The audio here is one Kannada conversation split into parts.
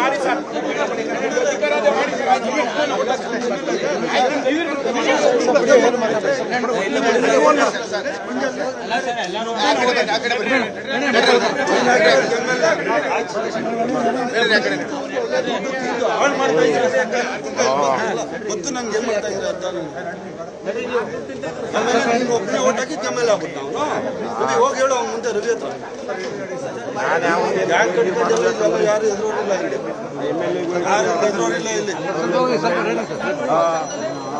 ಮಾಡಿ ಗೊತ್ತು ನಂಗೆ ಏನ್ ಮಾಡ್ತಾ ಇದ್ದೀರಾ ಅಂತ ನನಗೆ ಒಬ್ಬನೇ ಓಟ್ ಹಾಕಿ ಕಮ್ಮೇಲೆ ಆಗ್ಬಿಟ್ಟು ನಾವು ಹೋಗಿ ಹೇಳು ಅವ್ನು ಮುಂದೆ ರವಿ ಹತ್ರ ಯಾರು ಎದುರೋರಿಲ್ಲ ಇಲ್ಲಿ ಯಾರು ಎದುರೋರಿಲ್ಲ ಇಲ್ಲಿ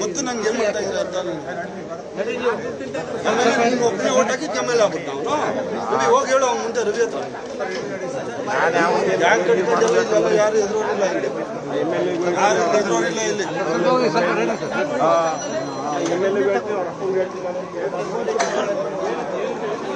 ಗೊತ್ತು ನಂಗೆ ಏನ್ ಮಾಡ್ತಾ ಇದ್ರೆ ಅಂತ ಒಬ್ಬನೇ ಓಟ್ ಹಾಕಿ ಕೆಮ್ಮೆಲ್ಲ ಆಗ್ಬಿಟ್ಟು ಹೋಗಿ ಹೇಳು ಅವ್ನು ಮುಂದೆ ರವಿ ಹತ್ರ ಯಾಕೆ ಕಟ್ಕೊಂಡಿಲ್ಲ ಯಾರು ಎದುರೋರಿಲ್ಲ ಇಲ್ಲಿ ಯಾರು ಎದುರೋರಿಲ್ಲ ಇಲ್ಲಿ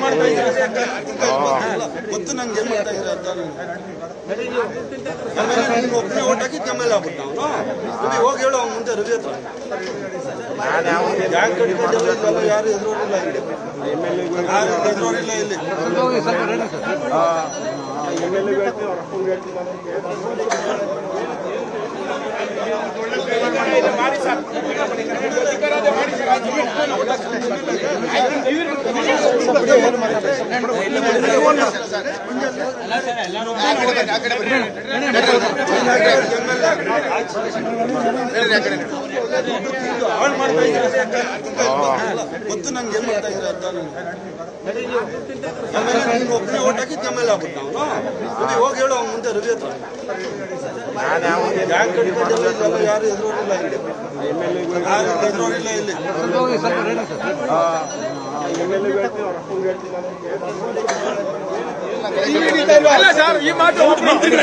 ಮಾಡ್ತಾ ಇದ್ರೆ ಗೊತ್ತು ನಂಗೆ ಮಾಡ್ತಾ ಇದ್ರೆ ಅರ್ಥ ನನಗೆ ಒಬ್ಬನೇ ಓಟ್ ಹಾಕಿ ಕಮ್ಮೇಲೆ ಆಗ್ಬಿಟ್ಟು ನಾವು ಹೋಗಿ ಹೇಳು ಅವ್ನು ಮುಂದೆ ರವಿ ಹತ್ರ ಯಾಕೆ ಯಾರು ಎದುರೋರಿಲ್ಲ ಇಲ್ಲಿ ಯಾರು ಎದುರೋರಿಲ್ಲ ಇಲ್ಲಿ ಹಾಳು ಮಾಡ್ತಾ ಇದ್ರೆ ಗೊತ್ತು ನಂಗೆ ಏನ್ ಮಾಡ್ತಾ ಇದ್ರೆ ನನಗೆ ಒಬ್ಬನೇ ಓಟ್ ಹಾಕಿ ಕಮ್ಮೇಲೆ ಆಗ್ಬಿಟ್ಟು ನಾವು. ಹೋಗಿ ಹೇಳು ಅವ್ನು ಮುಂದೆ ರವಿ ಹತ್ರ. ಯಾರು ಎದುರೋರಿಲ್ಲ ಇಲ್ಲಿ ಯಾರು ಇಲ್ಲ ಇಲ್ಲಿ?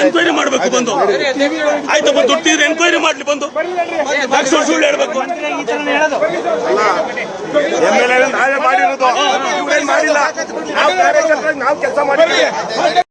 ಎನ್ಕ್ವೈರಿ ಮಾಡಬೇಕು ಬಂದು. ಆಯ್ತಪ್ಪ ದುಡ್ಡಿದ್ರೆ ಎನ್ಕ್ವೈರಿ ಮಾಡ್ಲಿ ಬಂದು. ಸುಳ್ಳು ಸುಳ್ಳು ಹೇಳ್ಬೇಕು. ಎಂ ಎಲ್ ಎ ನಾವೇ ಮಾಡಿರೋದು. ಮಾಡಿಲ್ಲ. ನಾವು ಕಾರ್ಯಕರ್ತರಾಗಿ ನಾವು ಕೆಲಸ ಮಾಡಿದ್ವಿ